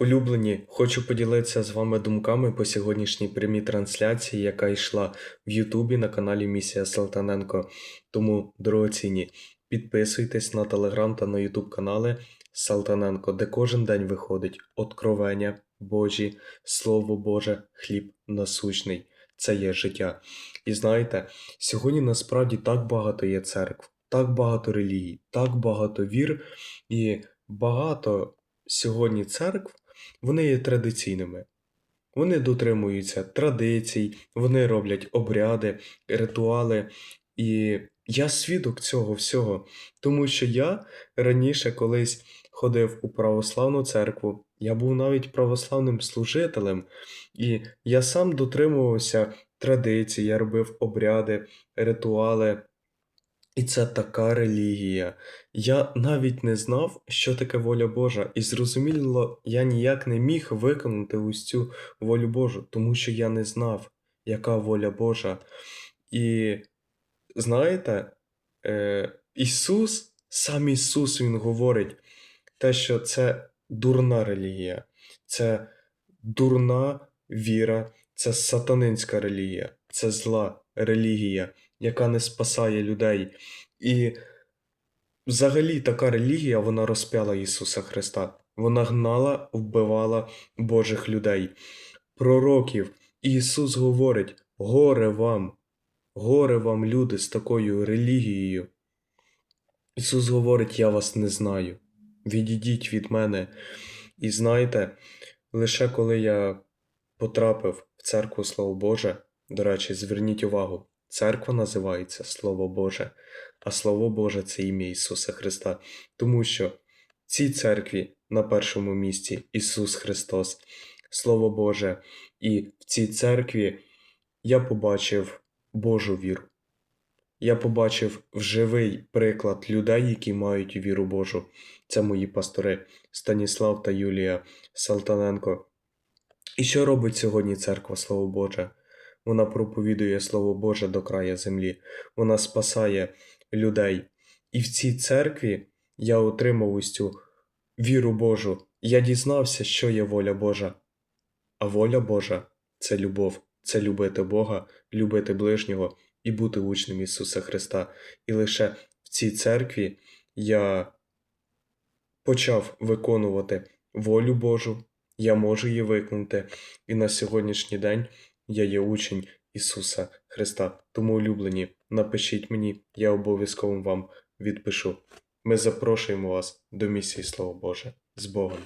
Улюблені, хочу поділитися з вами думками по сьогоднішній прямій трансляції, яка йшла в Ютубі на каналі Місія Салтаненко. Тому, дорогоцінні, підписуйтесь на телеграм та на Ютуб канали Салтаненко, де кожен день виходить откровення Божі, Слово Боже, хліб насущний. Це є життя. І знаєте, сьогодні насправді так багато є церкв, так багато релігій, так багато вір і багато сьогодні церкв, вони є традиційними. Вони дотримуються традицій, вони роблять обряди, ритуали. І я свідок цього всього, тому що я раніше колись ходив у православну церкву, я був навіть православним служителем, і я сам дотримувався традицій, я робив обряди, ритуали. І це така релігія. Я навіть не знав, що таке воля Божа, і зрозуміло, я ніяк не міг виконати ось цю волю Божу, тому що я не знав, яка воля Божа. І знаєте, е, Ісус, сам Ісус, Він говорить, те, що це дурна релігія, це дурна віра, це сатанинська релігія, це зла релігія, яка не спасає людей. І взагалі така релігія, вона розпяла Ісуса Христа. Вона гнала, вбивала Божих людей, пророків. І Ісус говорить: горе вам, горе вам, люди, з такою релігією. Ісус говорить: Я вас не знаю. Відійдіть від мене. І знаєте, лише коли я потрапив в церкву Слово Боже, до речі, зверніть увагу, церква називається Слово Боже, а Слово Боже це ім'я Ісуса Христа. Тому що в цій церкві на першому місці Ісус Христос, Слово Боже, і в цій церкві я побачив Божу віру. Я побачив живий приклад людей, які мають віру Божу. Це мої пастори Станіслав та Юлія Салтаненко. І що робить сьогодні церква Слово Боже? Вона проповідує Слово Боже до края землі, вона спасає людей. І в цій церкві я отримав ось цю віру Божу. Я дізнався, що є воля Божа. А воля Божа це любов, це любити Бога, любити ближнього і бути учнем Ісуса Христа. І лише в цій церкві я почав виконувати волю Божу, я можу її виконати, і на сьогоднішній день я є учень Ісуса Христа. Тому, улюблені, напишіть мені, я обов'язково вам відпишу. Ми запрошуємо вас до місії Слово Боже з Богом.